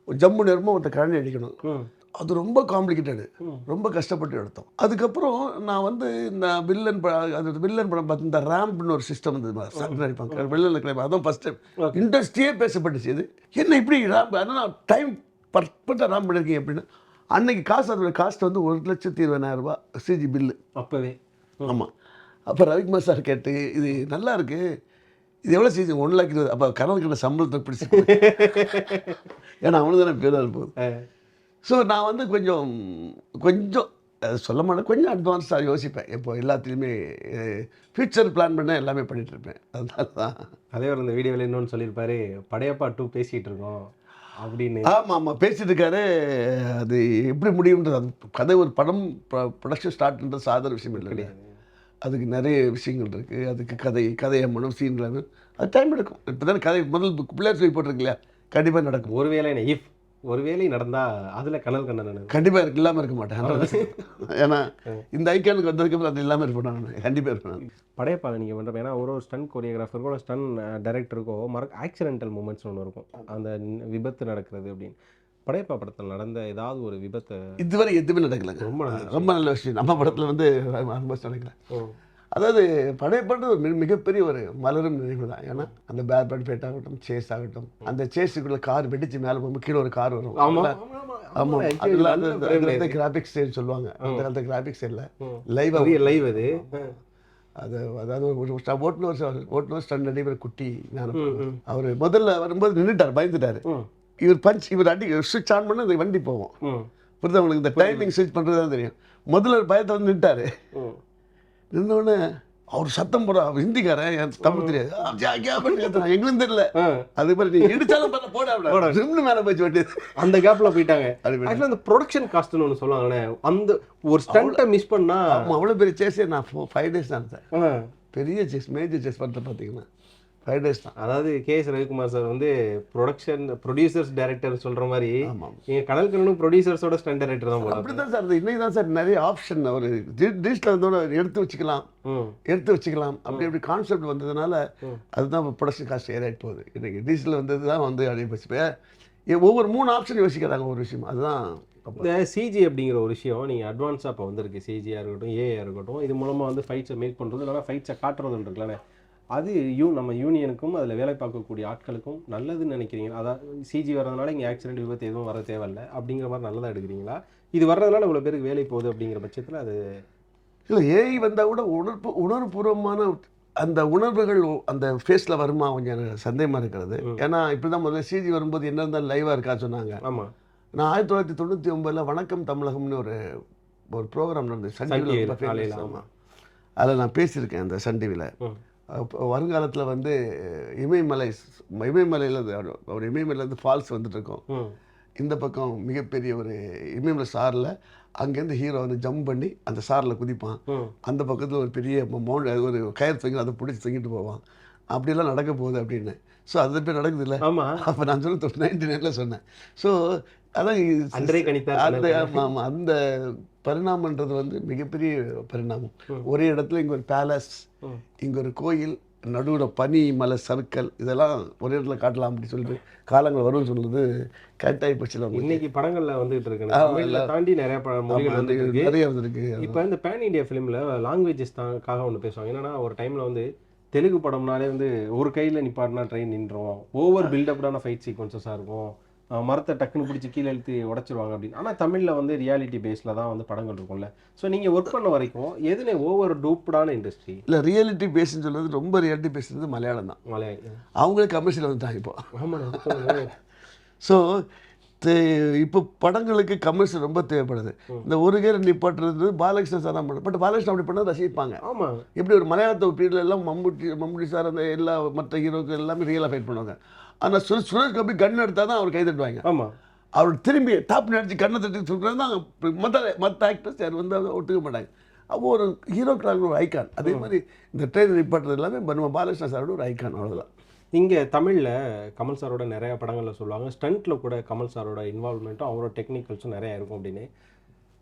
ஒரு ஜம்மு நேரமாக ஒருத்தர் கழனி அடிக்கணும். அது ரொம்ப காம்ப்ளிகேட்டடு. ரொம்ப கஷ்டப்பட்டு எடுத்தோம். அதுக்கப்புறம் நான் வந்து நான் வில்லன் படம் அது வில்லன் படம் பார்த்து இந்த ரேம்ப்னு ஒரு சிஸ்டம் இருந்தது அடிப்பாங்க. வில்லன் கிளைம் அதான் ஃபஸ்ட் டைம். இண்டஸ்ட்ரியே பேசப்பட்டுச்சு இது. என்ன இப்படி ரேம்ப் ஆனால் டைம் பர்ஃபெக்டாக ரேம்ப் பண்ணியிருக்கீங்க அப்படின்னு அன்னைக்கு காசு அதோட காஸ்ட் வந்து ஒரு லட்சத்தி இருபதாயிரம் ரூபாய் சிஜி பில்லு அப்போவே. ஆமாம் அப்போ ரவிக்குமார் சார் கேட்டு இது நல்லா இருக்கு. இது எவ்வளோ சிஜி ஒன் லேக் இருபது. அப்போ கிட்ட சம்பளத்தை பிடிச்சி ஏன்னா அவனு தானே பேராக இருப்போது ஸோ நான் வந்து கொஞ்சம் கொஞ்சம் சொல்ல மாட்டேன். கொஞ்சம் அட்வான்ஸாக யோசிப்பேன். இப்போ எல்லாத்துலேயுமே ஃப்யூச்சர் பிளான் பண்ண எல்லாமே பண்ணிட்டு இருப்பேன் அதனால தான் அதே ஒரு இந்த வீடியோவில் இன்னொன்று சொல்லியிருப்பாரு. படையப்பா டூ பேசிகிட்டு இருக்கோம் அப்படின்னு. ஆமாம் ஆமாம் பேசிட்டு இருக்காரு அது எப்படி முடியுன்றது அது கதை ஒரு படம் ப்ரொடக்ஷன் ஸ்டார்ட்ன்றது சாதாரண விஷயம் இல்லை அதுக்கு நிறைய விஷயங்கள் இருக்குது அதுக்கு கதை கதை அம்மனும் சீன் அது டைம் எடுக்கும். இப்போ தானே கதை முதல் பிள்ளையார் சொல்லி போட்டிருக்கு இல்லையா? கண்டிப்பாக நடக்கும். ஒருவேளை என்ன இஃப் ஒருவேளை நடந்தா அதுல கனல் கண்ணன் கண்டிப்பாக இருக்கு இல்லாமல் இருக்க மாட்டேன் ஏன்னா இந்த ஐக்கானுக்கு வந்ததுக்கப்புறம் அது இல்லாமல் இருப்பேன் நான் கண்டிப்பாக இருப்பேன் படையப்பா நீங்க பண்றப்ப ஏன்னா ஒரு ஒரு ஸ்டன் கொரியோகிராஃபருக்கோ ஸ்டன் டைரக்டருக்கோ மறக்க ஆக்சிடென்டல் மூமெண்ட்ஸ் ஒன்று இருக்கும். அந்த விபத்து நடக்கிறது அப்படின்னு. படையப்பா படத்தில் நடந்த ஏதாவது ஒரு விபத்தை? இதுவரை எதுவுமே நடக்கலைங்க. ரொம்ப நல்ல ரொம்ப நல்ல விஷயம். நம்ம படத்தில் வந்து நடக்கல. அதாவது படையப்பட்டு ஒரு மிக- மிகப்பெரிய ஒரு மலரும் நினைவு தான். ஏன்னா அந்த பேட் பேட் ஃபைட் ஆகட்டும் சேஸ் ஆகட்டும். அந்த சேஸுக்குள்ள கார் வெடிச்சு மேலே போகும்போது கீழே ஒரு கார் வரும். ஆமாம் அந்த கிராபிக்ஸ் சொல்லுவாங்க. அந்த காலத்து கிராபிக்ஸ் இல்லை லைவ் லைவ் அது அது அதாவது ஒரு ஓட்டுநர் ஓட்டுநர் ஸ்டன் நடிகர் குட்டி அவர் முதல்ல வரும்போது நின்றுட்டார் பயந்துட்டார். இவர் பஞ்ச் இவர் அடி சுவிட்ச் ஆன் பண்ண இந்த வண்டி போவோம். புரியுதா உங்களுக்கு? இந்த டைமிங் ஸ்விட்ச் பண்ணுறது தான் தெரியும். முதல்ல பயத்தை வந்து நின்ட்டாரு ம். நின்னோடனே அவர் சத்தம் போட அவர் ஹிந்திக்காரன் எனக்கு தமிழ் தெரியாது. எங்களுக்கும் தெரியல. அது மாதிரி நீ இடிச்சாலும் பண்ண போட ஜிம்னு மேலே போச்சு வேண்டியது அந்த கேப்ல போயிட்டாங்க. ஆக்சுவலாக அந்த ப்ரொடக்ஷன் காஸ்ட்னு ஒன்று சொல்லுவாங்கண்ணே அந்த ஒரு ஸ்டண்ட்டை மிஸ் பண்ணா அவ்வளோ பெரிய சேஸே நான் ஃபோ ஃபைவ் டேஸ் தான் எடுத்தேன் ஆ. பெரிய செஸ் மேஜர் செஸ் பண்ணுறது பார்த்தீங்கன்னா டேஸ் தான் அதாவது கே எஸ் ரவிக்குமார் சார் வந்து ப்ரொடக்ஷன் ப்ரொடியூசர்ஸ் டைரக்டர் சொல்ற மாதிரி ஆமாம் நீங்க கடல் கண்ணனும் ப்ரொடியூசர்ஸோட ஸ்டன் டைரக்டர் தான் அப்படி தான் சார். இன்னைக்கு தான் சார் நிறைய ஆப்ஷன் ஒரு டிஜிட்டல் இருந்தோட எடுத்து வச்சுக்கலாம். எடுத்து வச்சுக்கலாம். அப்படி அப்படி கான்செப்ட் வந்ததுனால அதுதான் ப்ரொடக்ஷன் காஸ்ட் ஏறாயிட்டு போகுது. இன்னைக்கு டிஜிட்டல் வந்தது தான் வந்து அப்படியே போச்சு. இப்ப ஏ- ஒவ்வொரு மூணு ஆப்ஷன் யோசிக்கிறாங்க ஒரு விஷயம். அதுதான் இந்த சிஜி அப்படிங்கிற ஒரு விஷயம் நீங்கள் அட்வான்ஸாக இப்போ வந்திருக்கு. சிஜியாக இருக்கட்டும் ஏஆ இருக்கட்டும் இது மூலமாக வந்து ஃபைட்ஸை மேக் பண்ணுறது இல்லைனா ஃபைட்ஸை காட்டுறதுன்னு இருக்குல்லண்ணே. அது யூ நம்ம யூனியனுக்கும் அதில் வேலை பார்க்கக்கூடிய ஆட்களுக்கும் நல்லதுன்னு நினைக்கிறீங்க. அதாவது சிஜி வர்றதுனால இங்கே ஆக்சிடென்ட் விபத்து எதுவும் வர தேவையில்லை. அப்படிங்கிற மாதிரி நல்லதாக எடுக்கிறீங்களா? இது வர்றதுனால இவ்வளோ பேருக்கு வேலை போகுது அப்படிங்கிற பட்சத்தில் அது இல்லை ஏஐ வந்தால் கூட உணர்வு உணர்வுபூர்வமான அந்த உணர்வுகள் அந்த ஃபேஸில் வருமா? கொஞ்சம் எனக்கு சந்தேகமாக இருக்கிறது. ஏன்னா இப்படி தான் முதல்ல சிஜி வரும்போது என்ன இருந்தாலும் லைவாக இருக்கா சொன்னாங்க. ஆமாம் நான் ஆயிரத்தி தொள்ளாயிரத்தி தொண்ணூற்றி ஒம்பதில் வணக்கம் தமிழகம்னு ஒரு ஒரு ப்ரோக்ராம் நடந்தது. சன் டிவியில் ஆமாம் அதில் நான் பேசியிருக்கேன் அந்த சன் டிவியில் வருங்காலத்தில் வந்து இமயமலை இமயமலையில் ஒரு இமயமலையிலேருந்து ஃபால்ஸ் வந்துட்டு இருக்கோம் ம். இந்த பக்கம் மிகப்பெரிய ஒரு இமயமலை சாரில் அங்கேருந்து ஹீரோ வந்து ஜம்ப் பண்ணி அந்த சாரில் குதிப்பான். அந்த பக்கத்தில் ஒரு பெரிய மவுண்ட் ஒரு கயிறு தொங்கி அதை பிடிச்சி தொங்கிட்டு போவான். அப்படிலாம் நடக்க போகுது அப்படின்னு. ஸோ அது பேர் நடக்குது இல்லை? ஆமாம் அப்போ நான் சொன்ன நைன்டி நைனில் சொன்னேன். ஸோ அதான் அன்றே கணித்தார் அந்த ஆமாம் ஆமாம் அந்த பரிணாமன்றது வந்து மிகப்பெரிய பரிணாமம். ஒரே இடத்துல இங்கே ஒரு பேலஸ். இங்கே ஒரு கோயில் நடுவில் பனி மலை சர்க்கல் இதெல்லாம் ஒரே இடத்துல காட்டலாம் அப்படி சொல்லிட்டு காலங்கள் வரும்னு சொல்றது கரெக்டாகி போச்சு. இன்னைக்கு படங்கள்ல வந்துகிட்டு இருக்கு. தாண்டி நிறைய மொழிகள் இருக்கு நிறைய வந்திருக்கு. இப்போ இந்த பேன் இந்தியா ஃபிலிமில் லாங்குவேஜஸ் தான்காக ஒன்று பேசுவாங்க. என்னன்னா ஒரு டைமில் வந்து தெலுங்கு படம்னாலே வந்து ஒரு கையில் நிப்பாட்டினா ட்ரெயின் நின்றோம் ஓவர் பில்டப்டான ஃபைட் சீக்வன்சஸாக இருக்கும். மரத்தை டக்குன்னு பிடிச்சி கீழே இழுத்து உடைச்சிருவாங்க அப்படின்னு. ஆனால் தமிழில் வந்து ரியாலிட்டி பேஸில் தான் வந்து படங்கள் இருக்கும்ல. ஸோ நீங்கள் ஒர்க் பண்ண வரைக்கும் எதுனே ஓவர் டூப்டான இண்டஸ்ட்ரி இல்லை ரியாலிட்டி பேஸ்ன்னு சொல்றது ரொம்ப ரியாலிட்டி பேசுறது மலையாளம் தான். மலையாளி அவங்களே கமர்ஷியல் வந்துட்டாங்க இப்போ. ஆமாம் ஸோ இப்போ படங்களுக்கு கமர்ஷியல் ரொம்ப தேவைப்படுது. இந்த ஒரு கேர் நிப்பாட்டுறது பாலகிருஷ்ணன் சார் தான் பட் பாலகிருஷ்ணன் அப்படி பண்ணால் ரசிப்பாங்க. ஆமாம் எப்படி ஒரு மலையாளத்தை பீரியட்ல எல்லாம் மம்முட்டி மம்முட்டி சார் அந்த எல்லா மற்ற ஹீரோக்கள் எல்லாமே ரியலாக ஃபைட் பண்ணுவாங்க. ஆனால் சுரேஷ் சுரேஷ் கோபி கன் எடுத்தால் தான் அவர் கை தட்டுவாங்க. ஆமாம் அவர் திரும்பி டாப் நடிச்சு கண்ணை தட்டி சொல்கிறது தான் மற்ற மற்ற ஆக்டர்ஸ் யார் வந்து அதை ஒத்துக்க மாட்டாங்க. அப்போ ஒரு ஹீரோக்களாக ஒரு ஐக்கான் அதே மாதிரி இந்த ட்ரெயின் நிப்பாட்டுறது எல்லாமே நம்ம பாலகிருஷ்ணன் சாரோட ஒரு ஐக்கான் அவ்வளோதான் இங்கே தமிழில் கமல் சாரோட நிறைய படங்களில் சொல்லுவாங்க. ஸ்டண்ட்டில் கூட கமல் சாரோட இன்வால்மெண்ட்டும் அவரோட டெக்னிக்கல்ஸும் நிறையா இருக்கும் அப்படின்னு.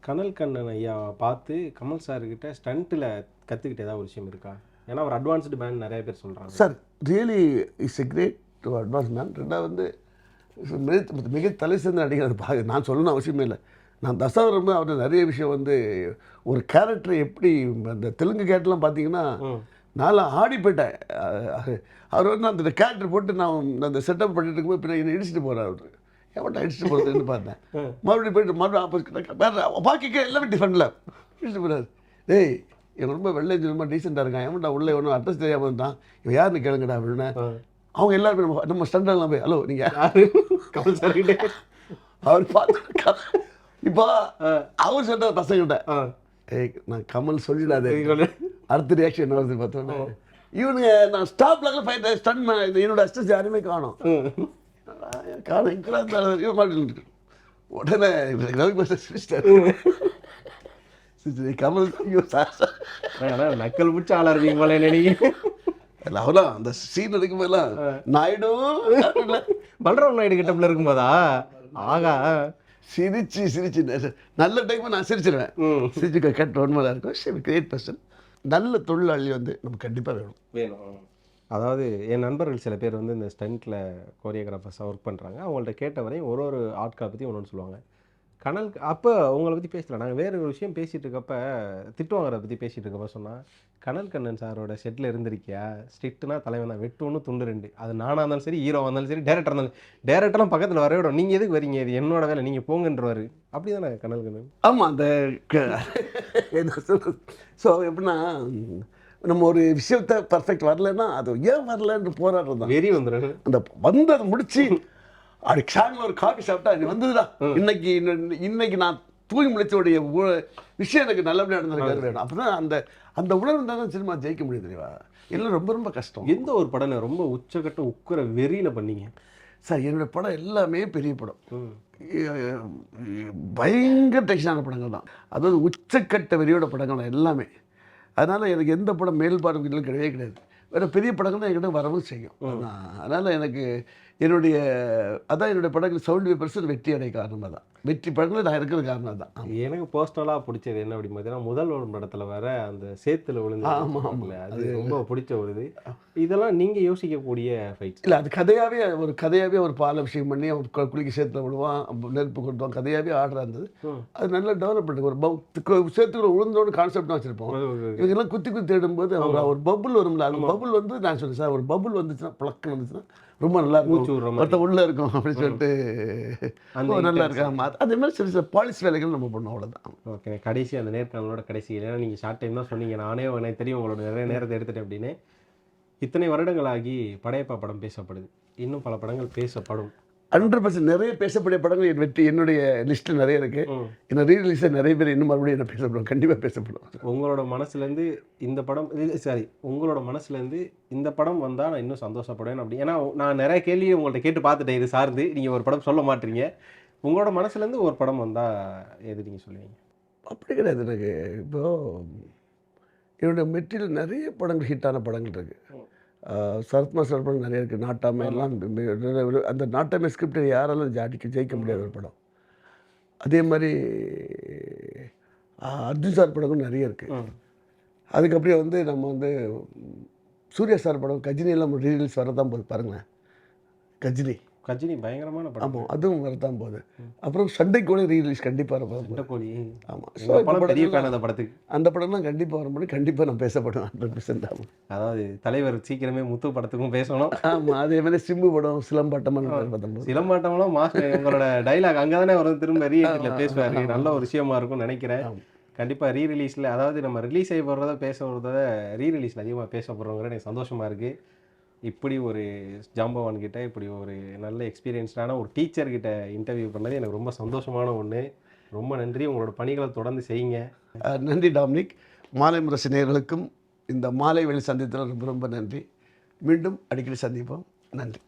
கனல் கண்ணன் ஐயாவை பார்த்து கமல் சார்கிட்ட ஸ்டண்ட்டில் கற்றுக்கிட்ட ஏதாவது ஒரு விஷயம் இருக்கா? ஏன்னா அவர் அட்வான்ஸ்டு பேண்ட் நிறைய பேர் சொல்கிறாங்க sir really is a great to advance man ரெண்டாவது வந்து மிக மிக தலை சிறந்த நடிகர் அது பாக்க நான் சொல்லணும் அவசியமே இல்லை. நான் தசாவரம் அவர் நிறைய விஷயம் வந்து ஒரு கேரக்டர் எப்படி அந்த தெலுங்கு கேரக்டர்லாம் பார்த்தீங்கன்னா. நான்லாம் ஆடி போயிட்டேன் அவர் வந்து அந்த கேரக்டர் போட்டு நான் அந்த செட்டப் பண்ணிட்டு இருக்கும்போது பின்ன என்னை இடிச்சிட்டு போகிறார் அவர். எவன்டா இடிச்சிட்டு போகிறதுன்னு பார்த்தேன். மறுபடியும் போயிட்டு மறுபடியும் ஆப்போசிட் வேறு பாக்கிக்க எல்லாமே டிஃபரெண்டில் இடிச்சிட்டு போகிறார் டேய் இவன் ரொம்ப வெள்ளை ரொம்ப டீசெண்டாக இருக்கான். எவன்டா உள்ளே ஒன்றும் அட்ரஸ் தெரியாமல் இருந்தான். இவன் யாருன்னு கேளுங்கடா அப்படின்னு. அவங்க எல்லாருமே நம்ம நம்ம ஸ்டண்டெல்லாம் போய் ஹலோ நீங்கள் யாரு? கமல் சார்கிட்ட அவர் பார்த்து இப்போ அவர் சொன்ன பசங்கிட்ட ஏய் நான் கமல் சொல்லிடாதே. சொல்லு. அடுத்த ரியாக்ஷன் என்ன வருது பார்த்தோன்னே இவனுங்க நான் ஸ்டாப்ல ஃபைட் ஸ்டன் என்னோட அஸ்டஸ் யாருமே காணும். காணும் இங்கெல்லாம் இருந்தாலும் இவன். உடனே ரவி சிரிச்சிட்டாரு சிரிச்சு, கமல் ஐயோ சார் சார் நக்கல் பிடிச்ச ஆளா இருக்கீங்க போல நினைக்க இல்லை அவெல்லாம் அந்த சீன் எடுக்கும்போதெல்லாம் நாயுடு அப்படின்னு. பல்ராம் நாயுடு கிட்டப்ல இருக்கும்போதா? ஆகா. சிரிச்சு சிரிச்சு நல்ல டைம் நான் சிரிச்சிருவேன். சிரிச்சு கட் ஒன்மலாக இருக்கும். சரி கிரேட் பர்சன் நல்ல தொழிலாளி வந்து நமக்கு கண்டிப்பாக வேணும். வேணும். அதாவது என் நண்பர்கள் சில பேர் வந்து இந்த ஸ்டண்ட்டில் கோரியோகிராஃபர்ஸாக ஒர்க் பண்ணுறாங்க அவங்கள்ட்ட கேட்ட வரையும் ஒரு ஒரு ஆட்களை பற்றி ஒன்று சொல்லுவாங்க. கனல் அப்போ உங்களை பற்றி பேசல. நாங்கள் வேறு ஒரு விஷயம் பேசிகிட்டு இருக்கப்ப திட்டு வாங்குறத பற்றி பேசிகிட்டு இருக்கப்ப சொன்னால் கனல் கண்ணன் சாரோட செட்டில் இருந்திருக்கியா? ஸ்ட்ரிக்ட்னா தலைவன்? தான் வெட்டு ஒன்று துண்டு ரெண்டு. அது நானாக இருந்தாலும் சரி ஹீரோ இருந்தாலும் சரி டேரக்டர் இருந்தாலும் டேரக்டர்லாம் பக்கத்தில் வர விடும் நீங்கள் எதுக்கு வரீங்க? இது என்னோட வேலை. நீங்கள் போங்கன்றவாரு. அப்படி தானே கனல் கண்ணன்? ஆமாம் அந்த ஸோ எப்படின்னா நம்ம ஒரு விஷயத்த பர்ஃபெக்ட் வரலன்னா அது ஏன் வரலன்னு போராடுறது வெறி வந்துடும் அந்த வந்து அதை முடிச்சு அப்படி ஷாங்கில் ஒரு காஃபி சாப்பிட்டா அது வந்ததுடா. இன்னைக்கு இன்ன- இன்னைக்கு நான் தூங்கி முடிச்சோடைய விஷயம் எனக்கு நல்லபடியாக நடந்திருக்காரு வேணும். அப்போ தான் அந்த அந்த உணர்வு இருந்தால் தான் சினிமா ஜெயிக்க முடியும் தெரியுமா? எல்லாம் ரொம்ப ரொம்ப கஷ்டம். எந்த ஒரு படம் ரொம்ப உச்சக்கட்ட உக்குற வெறியில் பண்ணீங்க? சார் என்னோட படம் எல்லாமே பெரிய படம். பயங்கர டென்ஷனான படங்கள் தான். அதாவது உச்சக்கட்ட வெறியோட படங்கள் தான் எல்லாமே. அதனால் எனக்கு எந்த படம் மேல்பார்வை கிடையவே கிடையாது. வேறு பெரிய படங்கள் தான் என்கிட்ட வரவும் செய்யும். அதனால் எனக்கு என்னுடைய அதான் என்னுடைய படங்கள் செவன்டி ஃபைவ் பர்சன்ட் வெற்றி அடைய காரணமாக தான் வெற்றி படங்கள் நான் இருக்கிறது காரணம் தான். எனக்கு பர்சனலாக பிடிச்சது என்ன அப்படின்னு பார்த்தீங்கன்னா முதல் ஒரு படத்தில் வர அந்த சேத்துல விழுந்து ஆமா, ஆமா. இருக்குல்ல, அது ரொம்ப பிடிச்ச ஒரு இது. இதெல்லாம் நீங்க யோசிக்கக்கூடிய ஃபைட்ஸ் இல்லை அது கதையாகவே ஒரு கதையாகவே ஒரு பால் அபிஷேகம் பண்ணி அவன் குளிக்க சேத்துல அப்ப நெருப்பு கொண்டுவான் கதையாகவே ஆர்டர் இருந்தது. அது நல்லா டெவலப் பண்ணுறது ஒரு பவு சேத்துக்குள்ள உளுந்தோடு கான்செப்ட் வச்சுருப்போம். இவங்கெல்லாம் குத்தி குத்தி தேடும்போது ஒரு பபுள் வரும்ல அந்த பபுள் வந்து நான் சொன்னேன் சார் ஒரு பபுள் வந்துச்சுன்னா பழக்கம் வந்துச்சுன்னா ரொம்ப நல்லா இருக்கும். ஒருத்த உள்ள இருக்கும் அப்படின்னு சொல்லிட்டு நல்லா. இருக்கு அதே மாதிரி சில சில பாலிஸ் வேலைகள் நம்ம பண்ணோம் அவ்வளோதான் ஓகே கடைசி அந்த நேர்காணலோட கடைசி. ஏன்னா நீங்கள் ஷார்ட் டைம் தான் சொன்னீங்க. நானே எனக்கு தெரியும் உங்களோட நிறைய நேரத்தை எடுத்துட்டேன் அப்படின்னு. இத்தனை வருடங்களாகி படையப்பா படம் பேசப்படுது. இன்னும் பல படங்கள் பேசப்படும். ஹண்ட்ரட் பர்சன்ட் நிறைய பேசக்கூடிய படங்கள் என் வெற்றி என்னுடைய லிஸ்ட்டில் நிறைய இருக்கு. ம். என்ன ரீரிலீஸை நிறைய பேர் இன்னும் மறுபடியும் என்ன பேசப்படும் கண்டிப்பாக பேசப்படும். உங்களோட மனசுலேருந்து இந்த படம் சாரி உங்களோட மனசுலேருந்து இந்த படம் வந்தால் நான் இன்னும் சந்தோஷப்படுவேன் அப்படி. ஏன்னா நான் நிறைய கேள்வி உங்கள்ட்ட கேட்டு பார்த்துட்டேன் இது சார்ந்து. நீங்கள் ஒரு படம் சொல்ல மாட்டீங்க. உங்களோட மனசுலேருந்து ஒரு படம் வந்தால் எது நீங்கள் சொல்லுவீங்க? அப்படி கிடையாது எனக்கு. இப்போ என்னுடைய மெட்டீரியல் நிறைய படங்கள் ஹிட்டான படங்கள் இருக்கு. ஆஹ் சரத்மா சார் படம் நிறைய இருக்குது நாட்டாமை எல்லாம் அந்த நாட்டாமை ஸ்கிரிப்டை யாராலும் ஜாடிக்க ஜெயிக்க முடியாத ஒரு படம். அதே மாதிரி அர்ஜுன் சார் படங்களும் நிறைய இருக்குது அதுக்கப்புறம் வந்து நம்ம வந்து சூர்யா சார் படம் கஜினி எல்லாம் ரீல்ஸ் வரதான் போகுது பாருங்களேன். கஜினி. கஜினி பயங்கரமான படம் ஆமாம் அதுவும் வரத்தான் போகுது. அப்புறம் சண்டை கூட ரீலீஸ் கண்டிப்பாக வர போகுது. கோழி ஆமாம் ஸோ எங்க படம் பெரிய ஃபேன் அந்த படத்துக்கு. அந்த படம்லாம் கண்டிப்பாக வரும்போது கண்டிப்பாக நான் பேசப்படுவேன் ஹண்ட்ரட் பர்சன்ட் அதாவது தலைவர் சீக்கிரமே முத்து படத்துக்கும் பேசணும். ஆமாம் அதே மாதிரி சிம்பு படம் சிலம்பாட்டமாக பத்தொம்பது சிலம்பாட்டம்லாம் மாஸ்டர் உங்களோட டைலாக் அங்கே தானே வரும் திரும்ப ரீஎன்ட்ல பேசுவாரு. நல்ல ஒரு விஷயமா இருக்கும்னு நினைக்கிறேன். ஆமா. கண்டிப்பா ரீ ரிலீஸ்ல அதாவது நம்ம ரிலீஸ் ஆகி போடுறத பேச போடுறத ரீ ரிலீஸ்ல அதிகமாக பேச எனக்கு சந்தோஷமா இருக்கு. இப்படி ஒரு ஜாம்பவான் கிட்ட இப்படி ஒரு நல்ல எக்ஸ்பீரியன்ஸ்டான ஒரு டீச்சர் கிட்ட இன்டர்வியூ பண்ணது எனக்கு ரொம்ப சந்தோஷமான ஒன்று ரொம்ப நன்றி. உங்களோட பணிகளை தொடர்ந்து செய்யுங்க. நன்றி டாமினிக். மாலை முரசு இந்த மாலை வெளி சந்தித்ததில் ரொம்ப ரொம்ப நன்றி. மீண்டும் அடிக்கடி சந்திப்போம். நன்றி.